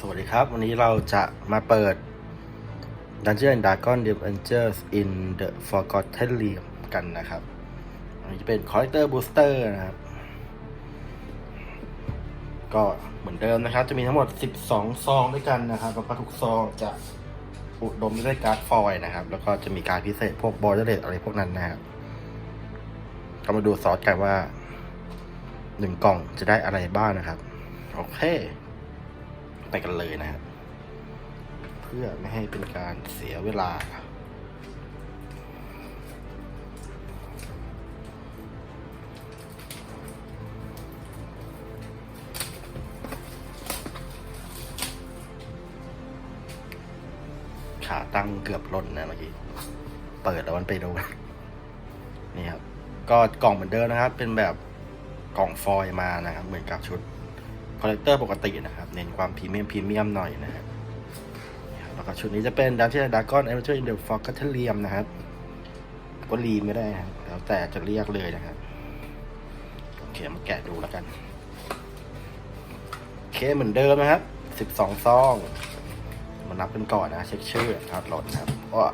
สวัสดีครับ วันนี้เราจะมาเปิด Dungeon and Dragon Adventures in the Forgotten Realm กันนะครับ อันนี้จะเป็น Collector Booster นะครับ ก็เหมือนเดิมนะครับ จะมีทั้งหมด 12 ซองด้วยกันนะครับ แล้วก็ทุกซองจะอุดมด้วยการ์ดฟอยนะครับ แล้วก็จะมีการพิเศษพวกบอร์เดอร์เลอะไรพวกนั้นนะครับก็มาดูซอสกันว่าหนึ่งกล่องจะได้อะไรบ้างนะครับ โอเค ไปกันเลยนะครับ เพื่อไม่ให้เป็นการเสียเวลาขาตั้งเกือบล่นนะเมื่อกี้ เปิดแล้วมันไปโดนนี่ครับ ก็กล่องเหมือนเดิมนะครับ เป็นแบบกล่องฟอยล์มานะครับ เหมือนกับชุด คอลเลกเตอร์ปกตินะครับ เน้นความพรีเมียมพรีเมียมหน่อยนะครับแล้วก็ชุดนี้จะเป็นดันเชียนดากอนเอเวอร์เทอร์อินเดอะฟอกกัตเทเลียมนะครับ ก็รีไม่ได้ครับแล้วแต่จะเรียกเลยนะครับโอเคมาแกะดูแล้วกันโอเคเหมือนเดิมนะครับสิบสองซองมานับกันก่อนนะเช็คชื่อครับหล่นะครับว่า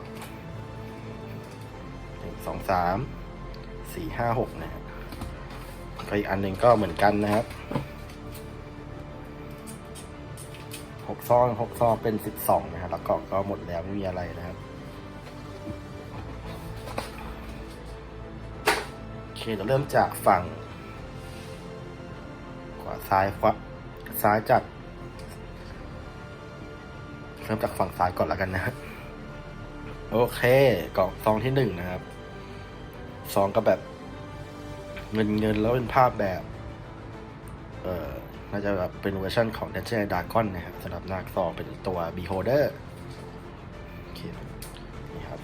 หนึ่งสองสามสี่ห้าหกนะครับก็อีกอันหนึ่งก็เหมือนกันนะครับ หกซองหกซองเป็นสิบสองนะครับแล้วกล่องก็หมดแล้วไม่มีอะไรนะครับโอเคเราเริ่มจากฝั่ง ขวาซ้ายขวาซ้ายจากเริ่มจากฝั่งซ้ายก่อนแล้วกันนะฮะโอเคกล่องซองที่หนึ่งนะครับซองก็แบบ เงินเงินแล้วเป็นภาพแบบ เอ่อ น่าจะแบบเป็นเวอร์ชันของ d u n g e o n Dragon นะครับสำหรับหน้าซองเป็นตัว Beholder โอเคนี่ครับ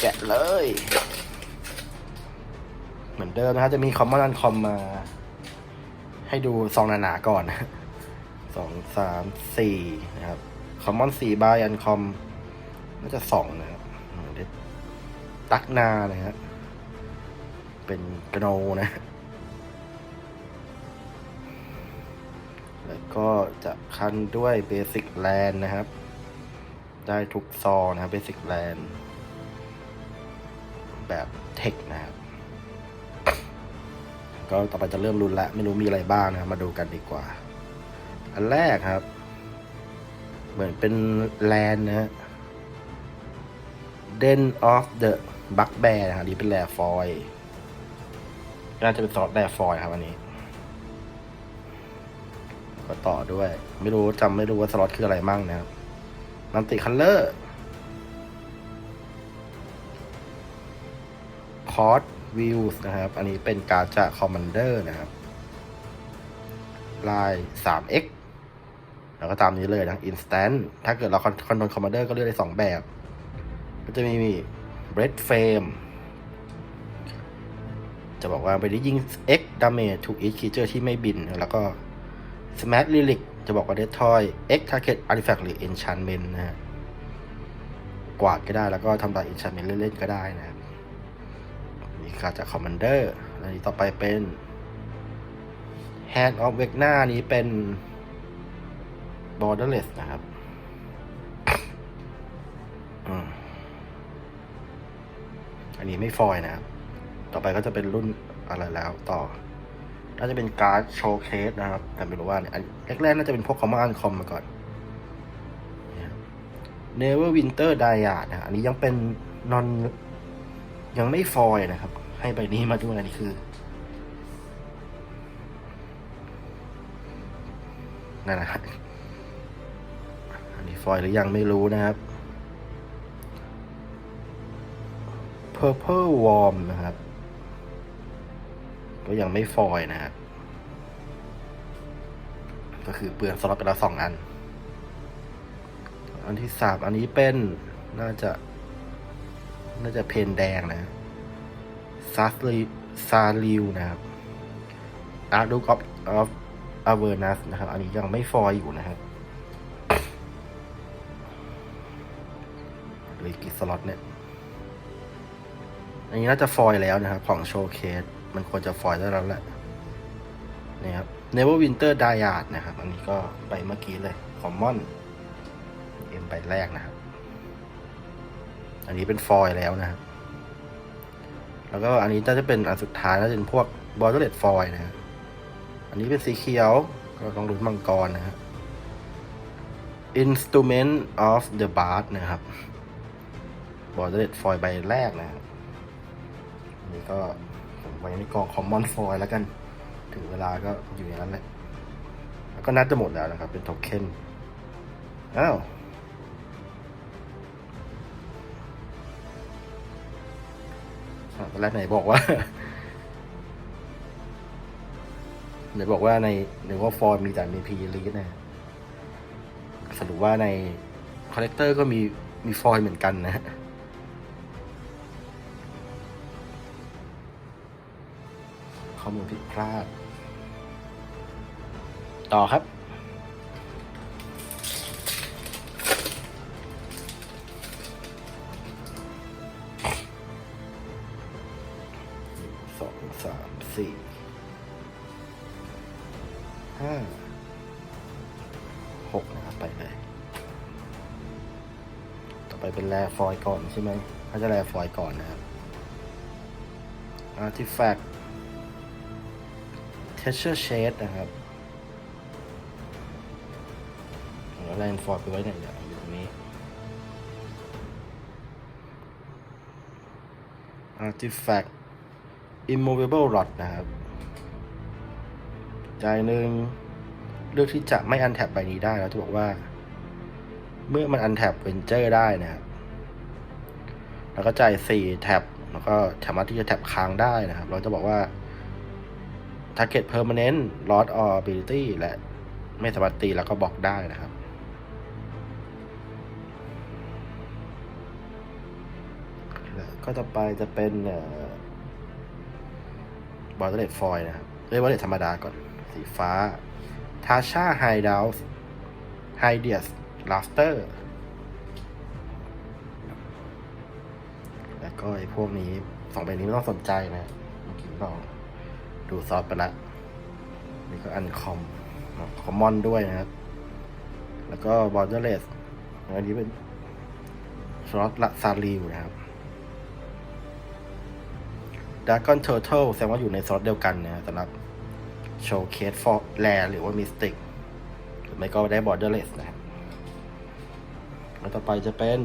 แกะเลย เหมือนเดิมนะครับจะมีคอมมอนอันคอมมา ให้ดูซองหนาๆก่อนนะสองสามสี่นะครับคอมมอนสี่ใบอันคอมน่าจะสองนะครับเดี๋ยวตักนานะฮะเป็นกโนนะ ก็จะคันด้วยเบสิ c แลนนะครับ ได้ทุกซอนะครับเบสิ c แลนแบบเทคนะครับ ก็ต่อไปจะเริ่มรุนละไม่รู้มีอะไรบ้างนะครับ มาดูกันดีกว่า อันแรกครับ เหมือนเป็นแลนนะฮะ Den of the Bugbear นะครับอันนี้เป็นแรฟอยน่าจะเป็นซอสแรฟอยครับอันนี้ ก็ต่อด้วย ไม่รู้จำไม่รู้ว่าสล็อตคืออะไรมั่งนะครับนันติคัลเลอร์คอร์สวิวส์นะครับ อันนี้เป็นการจาคอมมานเดอร์นะครับ ลาย 3x แล้วก็ตามนี้เลยนะ instant ถ้าเกิดเราคอนโทรลคอมมานเดอร์ก็เลือกได้2แบบ ก็จะมี red frame จะบอกว่าไปได้ยิง x damage to each creature ที่ไม่บิน แล้วก็ Smash Lyric จะบอกว่า Destroy X Target Artifact หรือ Enchantment นะฮะกวาดก็ได้แล้วก็ทำลาย Enchantment เล่นๆก็ได้นะครับนี่ค่ะจาก Commander อันนี้ต่อไปเป็น Hand of Vecna นี้เป็น Borderless นะครับอันนี้ไม่ฟอยนะครับ ต่อไปก็จะเป็นรุ่นอะไรแล้วต่อ น่าจะเป็นการ์ดโชว์เคสนะครับ แต่ไม่รู้ว่าเนี่ยอันแรกๆน่าจะเป็นพวกคอมมานด์คอมมาก่อนเนเวอร์วินเตอร์ไดอาดนะอันนี้ยังเป็นนอนยังไม่ฟอยนะครับ ให้ใบนี้มาด้วยอันนี้คือ นั่นนะฮะอันนี้ฟอยหรือยังไม่รู้นะครับ Purple Warm นะครับ ก็ยังไม่ฟอยนะครับก็คือเปลืองสล็อตไปแล้วสองอัน อันที่สามอันนี้เป็นน่าจะ น่าจะเพนแดงนะซาสลีซาลิวนะครับอาร์ดูกอฟออฟอเวอร์นัสนะครับ อันนี้ยังไม่ฟอยอยู่นะครับเลยกี่สล็อตเนี่ย อันนี้น่าจะฟอยแล้วนะครับ ของโชว์เคส มันควรจะฟอยล์ได้แล้วแหละนี่ครับ Never Winter Dyad นะครับ อันนี้ก็ไปเมื่อกี้เลย Common เอ็มใบแรกนะครับ อันนี้เป็นฟอยล์แล้วนะครับ แล้วก็อันนี้น่าจะเป็นอันสุดท้ายน่าจะเป็นพวกบอ r เลตฟอยล์นะอันนี้เป็นสีเขียวก็ต้องลุ้นมังกรนะฮะ Instrument of the Bard นะครับบอ r เลตฟอยล์ใบแรกนะครับอันนี้ก็ ผมไว้ในกอง Common Foil แล้วกัน ถึงเวลาก็อยู่อย่างนั้นแหละแล้วก็นัดจะหมดแล้วนะครับ เป็นโทเค็นอ้าวตอนแรกไหนบอกว่าไหนบอกว่าในในว่าฟอร์มมีแต่มีพีลีนะสรุปว่าในคอลเลกเตอร์ก็มีมีฟอยเหมือนกันนะ ข้อมูลผิดพลาด ต่อครับ สองสามสี่ห้าหกนะครับไปเลย ต่อไปเป็นแรฟอยล์ก่อนใช่ไหมถ้าจะแรฟอยล์ก่อนนะครับ Artifact Texture Shade นะครับแล้วแรนฟอยล์ไปไว้ไหนเนี่ยอยู่ตรงนี้ Artifact immovable rod นะครับจ่ายหนึ่งเลือกที่จะไม่อันแท็บใบนี้ได้แล้วจะบอกว่า เมื่อมันอันแท็บเวนเจอร์ได้นะครับ แล้วก็จ่ายสี่แท็บแล้วก็สามารถที่จะแท็บค้างได้นะครับ เราจะบอกว่า target permanent loss or ability และไม่สามารถตีแล้วก็บล็อกได้นะครับแล้วก็ต่อไปจะเป็นบอลเลตฟอยนะครับเรียกว่าเลตธรรมดาก่อน สีฟ้าทาชาไฮดาวส์ไฮเดียสลาสเตอร์แล้วก็ไอ้พวกนี้สองใบนี้ไม่ต้องสนใจนะเมื่อกี้ลอง ดูซอสไปละนี่ก็อันคอมคอมมอนด้วยนะครับ แล้วก็บอลเจอร์เลสอันนี้เป็นสล็อตละซาริวนะครับด a กอนเทอร์เทลแสดงว่าอยู่ในซอสเดียวกันนะสำหรับโชว์เคสฟอร์แลหรือว่ามิสติกหรือไม่ก็ได้บอร์เดอร์เลสนะครับแล้วต่อไปจะเป็น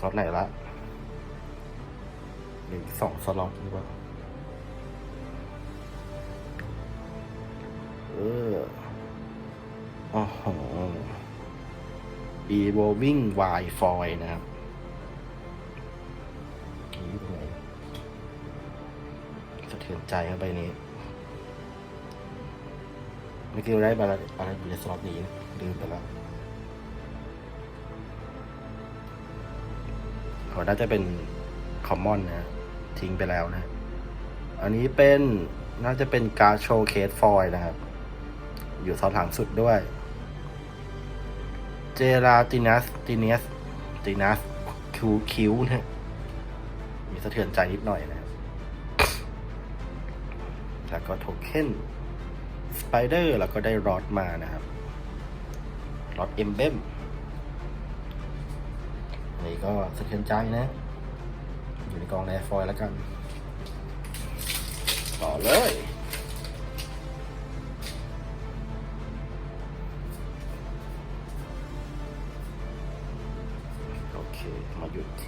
ซอสไหนละหรือสองสล็อตหรือเปล่า ออ๋อโห evolving y foil นะครับนี่เป็นไงสะเทือนใจครับใบนี้เมื่อกี้เราได้บาลอะไรอยู่ในสล็อตนี้นะลืมไปแล้วเขาน่าจะเป็นคอมมอนนะ ทิ้งไปแล้วนะ อันนี้เป็นน่าจะเป็นการโชว์เคสฟอยนะครับ อยู่ซอนหลังสุดด้วย เจราตินัสติเนสตินัสคิวคิวนะมีสะเทือนใจนิดหน่อยนะครับแล้วก็โทเค็นสไปเดอร์แล้วก็ได้รอดมานะครับรอดเอ็มเบมนี่ก็สะเทือนใจนะ อยู่ในกองแรฟอยแล้วกัน ต่อเลย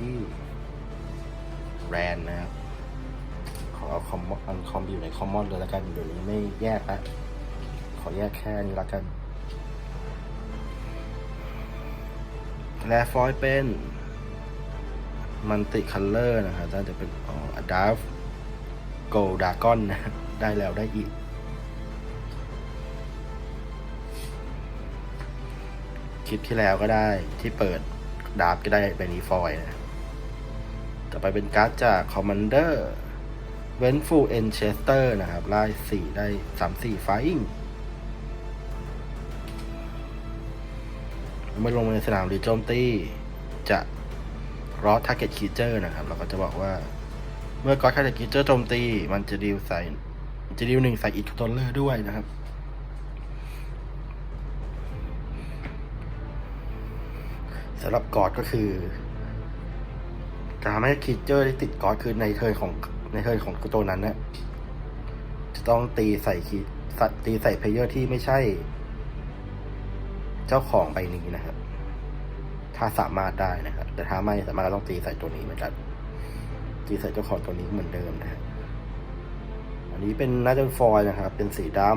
ที่แรนนะครับ ขอเอาคอมอันคอมอยู่ในคอมมอนเลยแล้วกันเดี๋ยวนี้ไม่แยกละขอแยกแค่นี้ล้วกัน แลฟอยเป็นมันติคัลเลอร์นะครับน่าจะเป็นอ๋อดาฟโกลดากอนนะ ได้แล้วได้อีกคลิปที่แล้วก็ได้ที่เปิดดาบก็ได้ใบนี้ฟอยล์นะ ต่อไปเป็นการ์ดจาก Commander เวนฟูเอนเชสเตอร์นะครับไล่สี่ได้สามสี่ไฟอิงเมื่อลงมาในสนามหรือโจมตี จะรอ target creature นะครับ เราก็จะบอกว่า เมื่อก็ target creature โจมตี มันจะดีลใส่จะดีลหนึ่งใส่อีกคอนโทรลเลอร์ด้วยนะครับสำหรับกอดก็คือ การทำให้คีเจอร์ที่ติดกอดคือในเทิร์นของในเทิร์นของตัวนั้นเนี่ยจะต้องตีใส่คีสัตตีใส่เพลเยอร์ที่ไม่ใช่ เจ้าของใบนี้นะครับ ถ้าสามารถได้นะครับ แต่ถ้าไม่สามารถก็ต้องตีใส่ตัวนี้เหมือนกันตีใส่เจ้าของตัวนี้เหมือนเดิมนะอันนี้เป็นน่าจะฟอยนะครับ เป็นสีดำ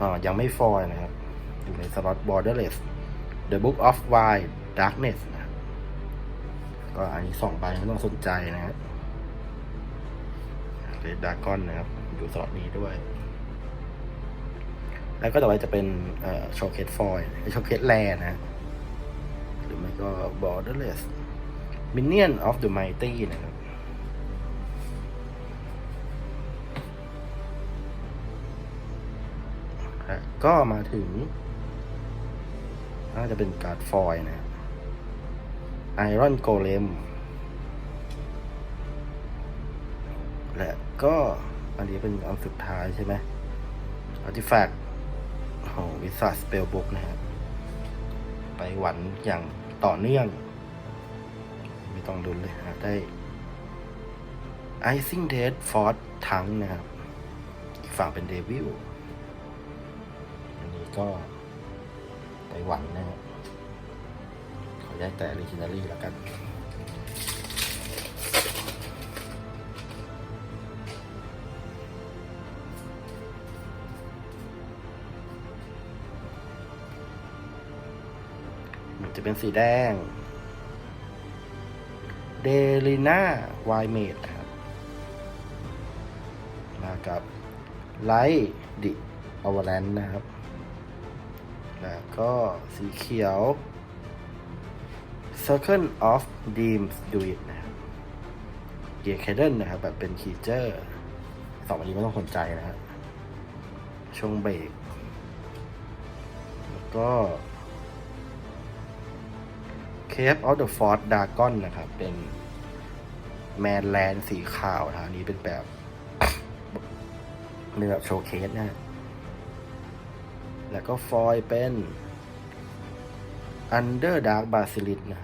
อ่ายังไม่ฟอยนะครับ อยู่ในสล็อต borderless the book of wild darkness ก็อันนี้สองใบไม่ต้องสนใจนะครับเรดดากอนนะครับ อยู่สลอตนี้ด้วย แล้วก็ต่อไปจะเป็นโชว์เคสฟอยล์โชเคสแลนะหรือไม่ก็ borderless minion of the mighty นะครับอะก็มาถึงน่าจะเป็นการ์ดฟอยล์นะ ไอรอนโกเลมและก็อันนี้เป็นอันสุดท้ายใช่ไหมอาร์ติแฟกต์ของวิสาสเปลบุกนะฮะไปหวันอย่างต่อเนื่อง ไม่ต้องดุนเลยฮะได้ Icing Dead Force ทั้งนะครับอีกฝั่งเป็นเดวิลอันนี้ก็ไปหวันนะครับ ขอแยกแต่ Legendary แล้วกันมันจะเป็นสีแดง เดลิน่าไวเมดครับมากับไลท์ดิอว a แลนด์นะครับ แล้วก็สีเขียว Circle of Dreams Do It นะครับเกียร์เคเดนนะครับ แบบเป็นคีเจอร์สองอันนี้ไม่ต้องสนใจนะครับช่วงเบรกแล้วก็ Cave of the Fort Dragon นะครับ เป็นแมนแลนสีขาวนะอันนี้เป็นแบบเป็นแบบโชว์เคสนะฮะแล้วก็ฟอยเป็น Under Dark Basilisk นะค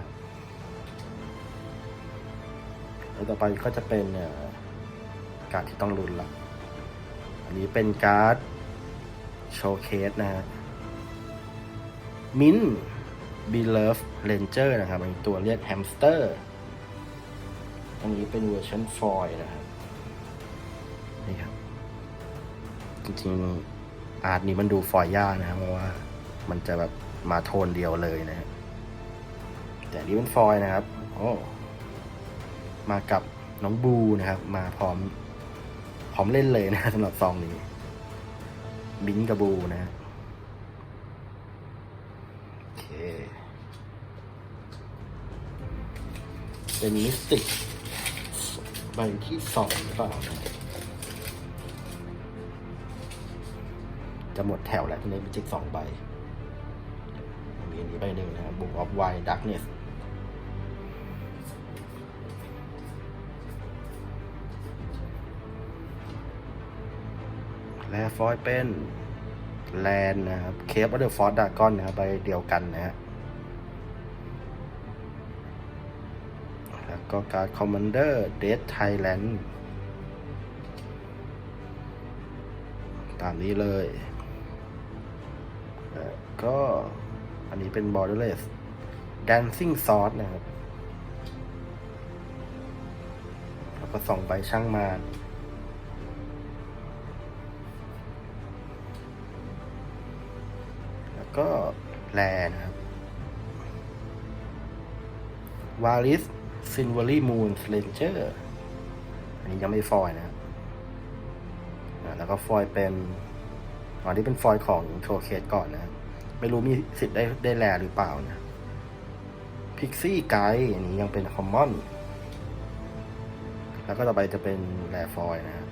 รับ แล้วต่อไปก็จะเป็นการดที่ต้องลุ้นละอันนี้เป็นการ์ดโชว์เคสนะฮะมินบีเลิฟเลนเจอร์นะครับเป็นตัวเรียกแฮมสเตอร์อันนี้เป็นเวอร์ชันฟอยนะครับนี่ครับ จริงๆ อาร์ตนี้มันดูฟอยยากนะครับเพราะว่ามันจะแบบมาโทนเดียวเลยนะฮะแต่นี้เป็นฟอยนะครับ โอ้ มากับน้องบูนะครับ มาพร้อม พร้อมเล่นเลยนะสำหรับซองนี้ บินกับบูนะโอเคเป็นมิสติกใบที่สองหรือเปล่านะจะหมดแถวแล้วทีนี้มีจิกสองใบมีอันนี้ใบหนึ่งนะครับบุกออฟไวดักเนส แลฟอยเป็นแลนนะครับเคปอเดอร์ฟอร์ดดากอนนะครับใบเดียวกันนะฮะแล้วก็การ์ดคอมมานเดอร์เดทไทยแลนด์ตามนี้เลยแล้วก็อันนี้เป็น borderless dancing sword นะครับ แล้วก็ส่องใบช่างมา ก็แลนะครับวาลิสซินเวอรี่มูนสเลนเจอร์อันนี้ยังไม่ฟอยนะครับแล้วก็ฟอยเป็นอันนี้เป็นฟอยของโชว์เคสก่อนนะ ไม่รู้มีสิทธิ์ได้ได้แลหรือเปล่านะพิกซี่ไกด์อันนี้ยังเป็นคอมมอน แล้วก็ต่อไปจะเป็นแลฟอยนะ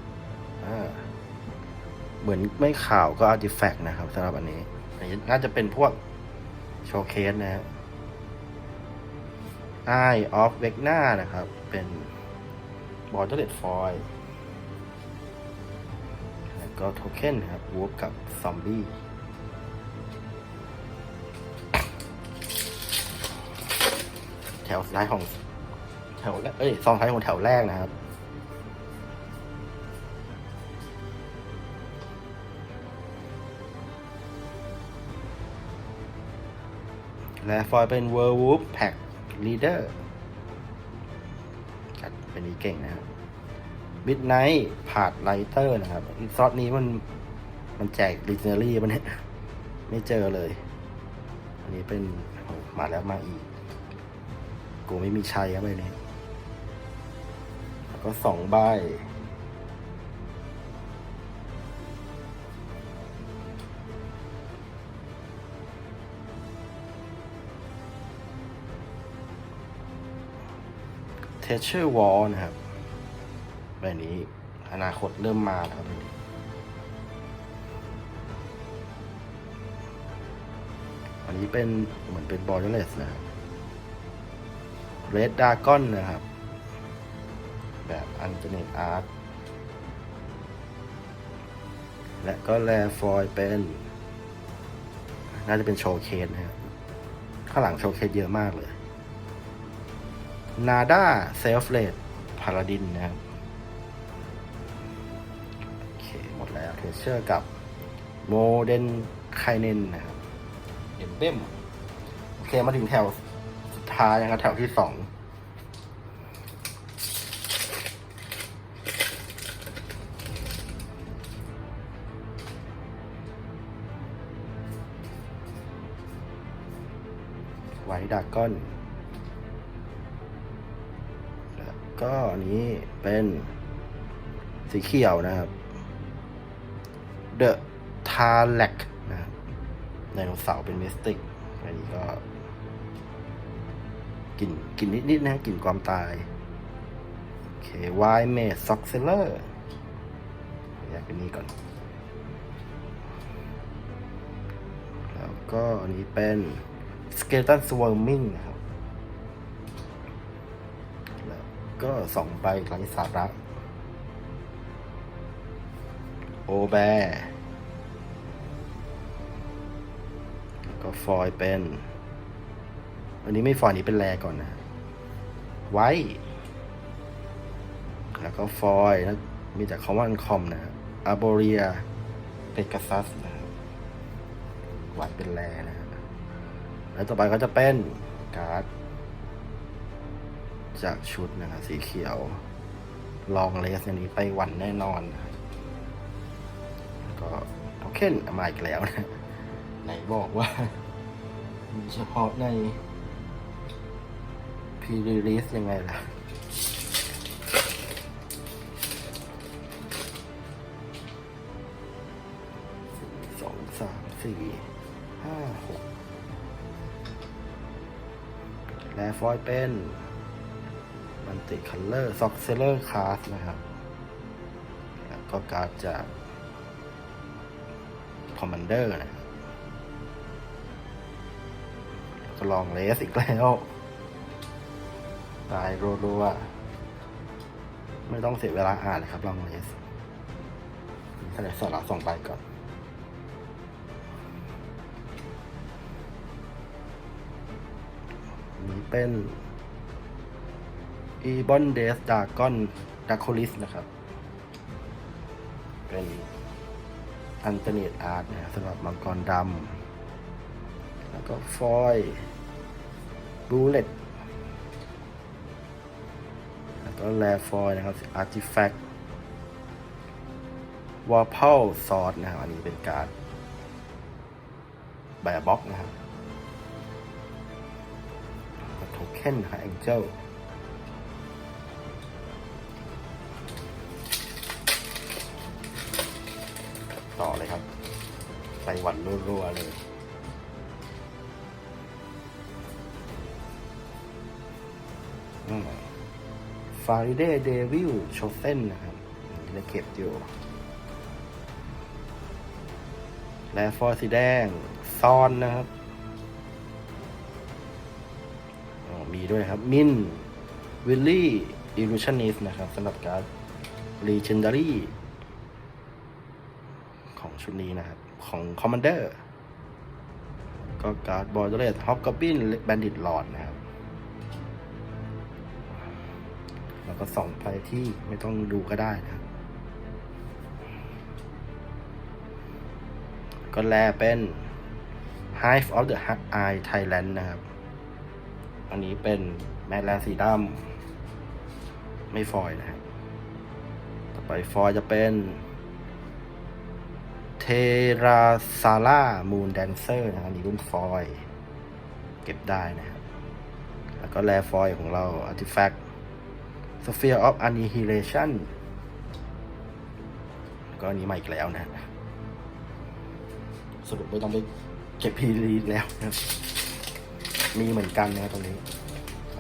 เหมือนไม่ข่าวก็อาร์ติแฟกต์นะครับสำหรับอันนี้ อันนี้น่าจะเป็นพวกโชว์เคสนะครับ Eye of Vecna นะครับ เป็น Borderless Foil ก็โทเค็นนะครับวูฟกับซอมบี้แถวท้ายของแถวแรกเอ้ยซองท้ายของแถวแรกนะครับ และฟอยเป็น Werewolf Pack Leader จัดเป็นนี้เก่งนะครับ Midnight ผาดไลเตอร์นะครับอีกซอสนี้มันมันแจก l ิ g เนอรี่มันเนี่ยไม่เจอเลย อันนี้เป็นมาแล้วมาอีก กูไม่มีชัยครับไปเนี่ยแล้วก็สองใบ เทเชอร์วอลนะครับใบบนี้อนาคตเริ่มมาแล้วครับบนี้อันนี้เป็นเหมือนเป็นบอร์เดอร์เลสนะครับเรดดากอนนะครับ แบบอันเจเนตอาร์ตและก็แลฟอยเป็น น่าจะเป็นโชว์เคสนะครับ ข้างหลังโชว์เคสเยอะมากเลย นาดาเซลฟ์เลดพาราดินนะครับ โอเค หมดแล้วเทเชอร์กับโมเดนไคเนนนะครับเอ็มเบมโอเค มาถึงแถวสุดท้ายนะครับ แถวที่สองไวดากอน ก็อันนี้เป็นสีเขียวนะครับ The t a l a c นะครับไดโนเสาร์เป็นมิสติก อันนี้ก็กลิ่นกลิ่นนิดๆนะกลิ่นความตาย โอเค w i m a d e s o x c e l l e r อยากเป็นนี้ก่อน แล้วก็อันนี้เป็น Skeleton Swarming นะครับ ก็สองใบไร้สาระ โอแบร์ก็ฟอยเป็น อันนี้ไม่ฟอยนี้เป็นแรก่อนนะ ไว้ แล้วก็ฟอยแล้วมีจากคอมวันคอมนะครับอาโบเรียเปก a ซัสนะครับหวานเป็นแรนะแล้วต่อไปก็จะเป็นการ์ด จากชุดนะครับสีเขียว ลองเลสอย่างนี้ไปวันแน่นอนนะก็โทเค็นมาอีกแล้วนะ ไหนบอกว่า เฉพาะในพีรีลิสยังไงล่ะสองสามสี่ห้าหกและฟอยเป็น ติคัลเลอร์ซ็อกเซเลอร์คาสนะครับ ก็การ์ดจากคอมมานเดอร์นะครับแล้วก็ลองเลสอีกแล้ว ตายรัวๆไม่ต้องเสียเวลาอ่านเลยครับลองเลสถ้าเดี๋ยวสาระส่งไปก่อนอันนี้เป็น e b o n d e s Dragon d a c o l i s นะครับ เป็นอันเ n เนตอาร์ตนะสำหรับมังกรดำแล้วก็ฟอยบูเลตแล้วก็แลฟอยนะครับอาร์ติแฟกต์วอลเพลซอสนะครับอันนี้เป็นการแบบบ็อกนะครับโทเค็นหาแองเจิล ฟาริเดเดวิลโชเซนนะครับนนี้เราเก็บอยู่ และฟอร์สีแดงซอนนะครับ มีด้วยครับ มิน วิลลี่อิลูชันนิสนะครับสำหรับการ์ด Legendary ของชุดนี้นะครับ ของคอมมานเดอร์ ก็การ์ดบอร์เดอร์เลสฮอกกอบบินแบนดิตลอดนะครับ ก็ส่องไปที่ไม่ต้องดูก็ได้นะครับก็แลเป็น Hive of the Eye Thailand นะครับ อันนี้เป็นแมทแลสีดำไม่ฟอยนะครับ ต่อไปฟอยจะเป็นเทราซาร่ามูนแดนเซอร์นะครับอันนี้รุ่นฟอย เก็บได้นะครับ แล้วก็แลฟอยของเรา Artifact Sphere of Annihilation ก็อันนี้มาอีกแล้วนะ สรุปไม่ต้องไปเก็บพีรีดแล้วนะมีเหมือนกันนะตรงนี้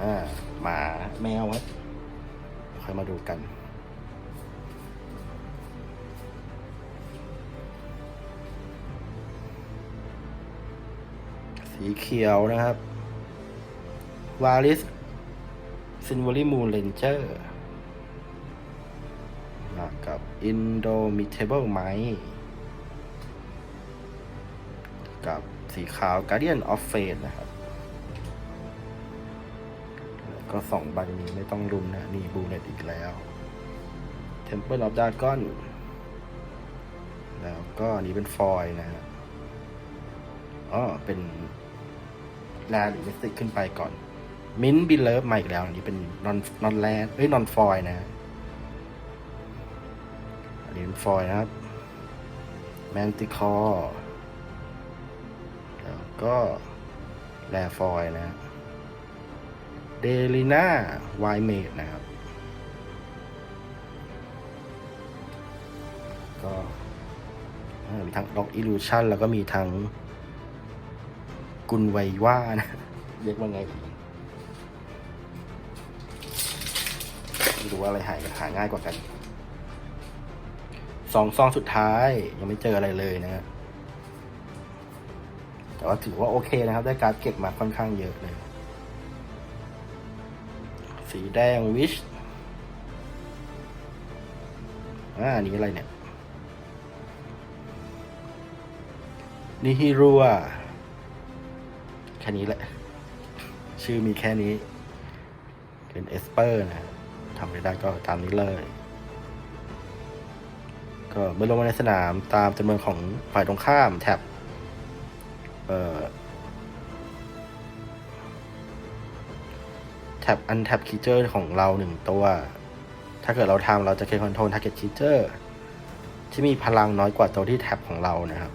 อ่าหมาแมวครับค่อยมาดูกันสีเขียวนะครับ วาลิส ซินวอรี่มูนเลนเจอร์มากับอินโดมิเทเบิลไมกับสีขาว Guardian of Fate นะครับ ก็สองใบนี้ไม่ต้องรุนนะนี่บูเน็ตอีกแล้ว Temple of Dragon แล้วก็นี้เป็นฟอยล์นะฮะอ๋อเป็นแลหรือมิสติกขึ้นไปก่อน มินบิลเลิฟมาอีกแล้ว อันนี้เป็นนอนนอนแลนเอ้ยนอนฟอยนะอันนี้เป็นฟอยนะครับแมนติคอแล้วก็แลฟอยนะเดลิน่าไวเมดนะครับ ก็มีทั้งด็อกอิลูชันแล้วก็มีทั้งกุนไวว่านะ เรียกว่าไง ดูว่าอะไรหายหาง่ายกว่ากันสองซองสุดท้ายยังไม่เจออะไรเลยนะฮะแต่ว่าถือว่าโอเคนะครับ ได้การดเก็บมาค่อนข้างเยอะเลย สีแดงวิชอ่าอันนี้อะไรเนี่ยนิฮิรัวแค่นี้แหละ ชื่อมีแค่นี้เป็นเอสเปอร์นะ ทำไม่ได้ก็ตามนี้เลย ก็เมื่อลงมาในสนามตามจำนวนของฝ่ายตรงข้ามแท็บเอ่อแท็บอันแท็บคีเจอร์ของเราหนึ่งตัว ถ้าเกิดเราทำเราจะเคคอนโทรลทาร์เก็ตคีเจอร์ที่มีพลังน้อยกว่าตัวที่แท็บของเรานะครับ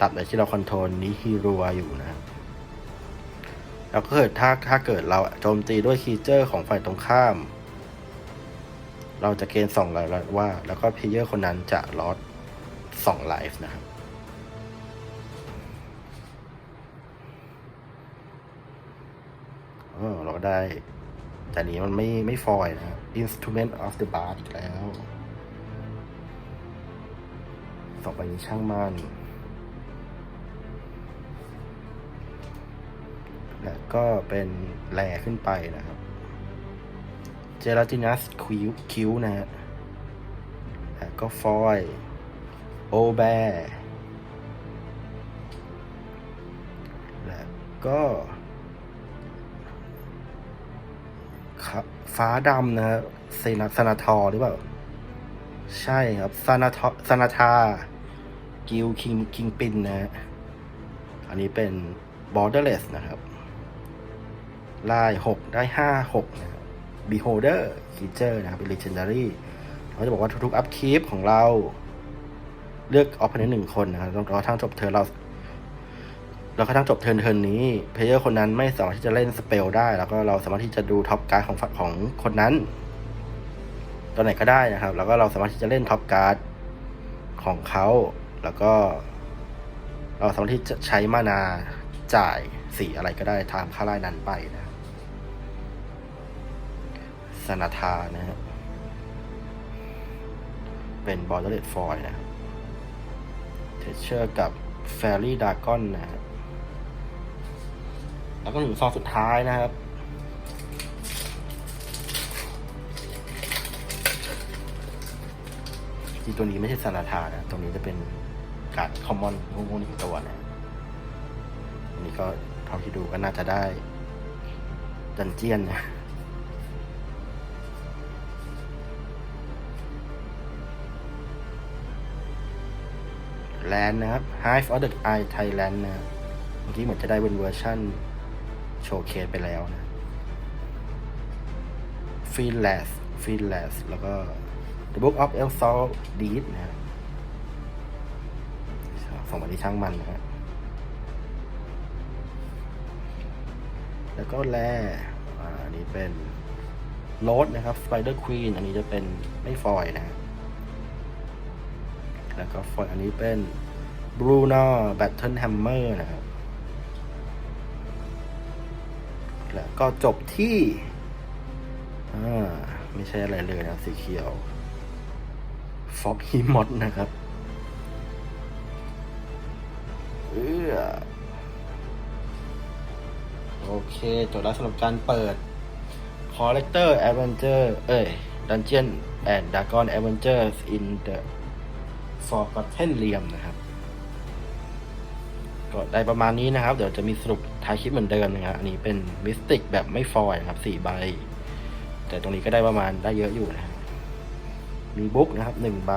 ตับใดที่เราคอนโทรลนี้ฮีรัวอยู่นะ แล้วก็เกิดถ้าถ้าเกิดเราโจมตีด้วยคีเจอร์ของฝ่ายตรงข้าม เราจะเกณฑ์สองไลฟ์ว่า แล้วก็เพลเยอร์คนนั้นจะลอสสองไลฟ์นะครับเออเราก็ได้แต่นี้มันไม่ไม่ฟอยนะ Instrument of the Bard อีกแล้ว ต่อไปนี้ช่างมัน และก็เป็นแลขึ้นไปนะครับเจลาตินัสคิวคิวนะฮะก็ฟอยโอแบร์แล้วก็ฟ้าดำนะฮะเซนาซนาทอหรือเปล่า ใช่ครับซานาทอซานาทา กิลคิง คิงปินนะฮะอันนี้เป็น borderless นะครับ ลายหกได้ห้าหกนะครับ beholder creature นะครับเป็น legendary เราจะบอกว่าทุกๆ upkeep ของเรา เลือก opponent หนึ่งคนนะครับรอทั้งจบเทิร์นเราเรากระทั่งจบเทิร์นเทิร์นนี้เพลเยอร์คนนั้นไม่สามารถที่จะเล่นสเปลได้ แล้วก็เราสามารถที่จะดูท็อปการ์ดของของคนนั้นตัวไหนก็ได้นะครับ แล้วก็เราสามารถที่จะเล่นท็อปการ์ดของเขาแล้วก็ เราสามารถที่จะใช้มานาจ่ายสีอะไรก็ได้ตามค่าไล่นั้นไปนะ สนาธานะฮะ เป็นบอร์เดอร์เลดฟอยนะครับเทเชอร์กับแฟรี่ดากอนนะฮะ แล้วก็ถึงซองสุดท้ายนะครับที่ตัวนี้ไม่ใช่สนาธานะตรงนี้จะเป็นการ์ดคอมมอนพวกนี้ตัวนะอันนี้ก็เท่าที่ดูก็น่าจะได้ดันเจียนนะ แลนด์นะครับ Hive of the Eye Thailand นะเมื่อกี้เหมือนจะได้เป็นเวอร์ชั่นโชว์เคสไปแล้วนะ f e e l e s s f e e l e s s แล้วก็ The Book of El Sol Deed นะสองวันนี้ช่างมันนะฮะแล้วก็แลอ่อันนี้เป็นโรดนะครับ Spider Queen อันนี้จะเป็นไม่ฟอยล์นะฮะ แล้วก็ฟอยล์อันนี้เป็น Bruno Battle Hammer นะครับ แล้วก็จบที่อ่าไม่ใช่อะไรเลยนะสีเขียวฟอกฮีมอดนะครับเออโอเคจบแล้วสำหรับการเปิด Collector Adventure เอ้ย Dungeon and Dragon Adventures in the Forgotten Realm นะครับ ก็ได้ประมาณนี้นะครับ เดี๋ยวจะมีสรุปท้ายคลิปเหมือนเดิมนะครับอันนี้เป็นมิสติกแบบไม่ฟอยนะครับสี่ใบ แต่ตรงนี้ก็ได้ประมาณได้เยอะอยู่นะครับมีบุ๊กนะครับหนึ่งใบ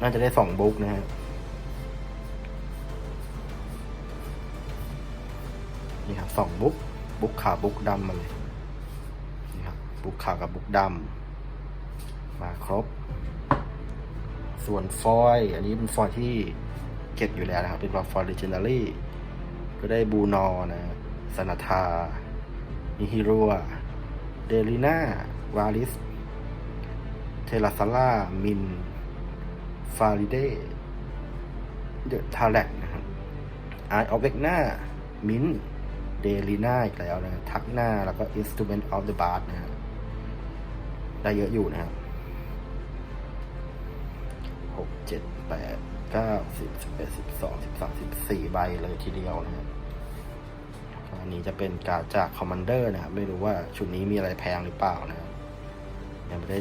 น่าจะได้สองบุ๊กนะฮะนี่ครับสองบุ๊กบุ๊กขาวบุ๊กดำมาเลยนี่ครับบุ๊กขาวกับบุ๊กดำมาครบ ส่วนฟอยล์อันนี้เป็นฟอยล์ที่เก็บอยู่แล้วนะครับ เป็นฟอยล์ legendary ก็ได้บูนอนะสนาธานิฮิรัวเดลิน่าวาลิส เทลาซาร่ามิน ฟาริเดเดทาแลกนะครับไอออฟเวกนามินเดลิน่าอีกแล้วนะ ทักหน้าแล้วก็ Instrument of the Bard นะฮะได้เยอะอยู่นะครับ หกเจ็ดแปดเก้าสิบสิบเอ็ดสิบสองสิบสามสิบสี่ใบเลยทีเดียวนะครับอันนี้จะเป็นการจากคอมมานเดอร์นะครับ ไม่รู้ว่าชุดนี้มีอะไรแพงหรือเปล่านะครับยังไม่ได้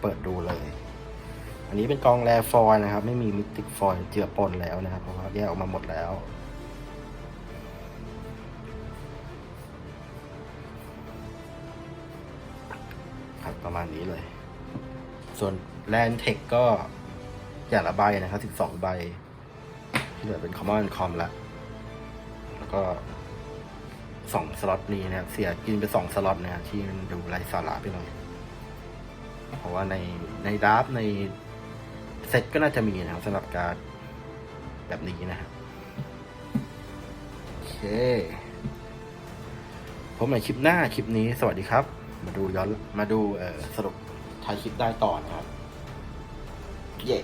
เปิดดูเลย อันนี้เป็นกองแรฟอยนะครับ ไม่มีมิติกฟอยเจือปนแล้วนะครับ เพราะว่าแยกออกมาหมดแล้วครับประมาณนี้เลย ส่วนแลนเทคก็ อย่างละใบนะครับ 12 ใบ ที่เหลือเป็นคอมมอนคอมละ แล้วก็สองสล็อตนี้นะครับ เสียกินไปสองสล็อตนะครับที่มันดูไร้สาระไปหน่อยเพราะว่าในในดราฟในเซตก็น่าจะมีนะครับสำหรับการแบบนี้นะครับโอเคพบใหม่คลิปหน้าคลิปนี้สวัสดีครับ มาดูย้อนมาดูเออสรุปท้ายคลิปได้ต่อนะครับ เย้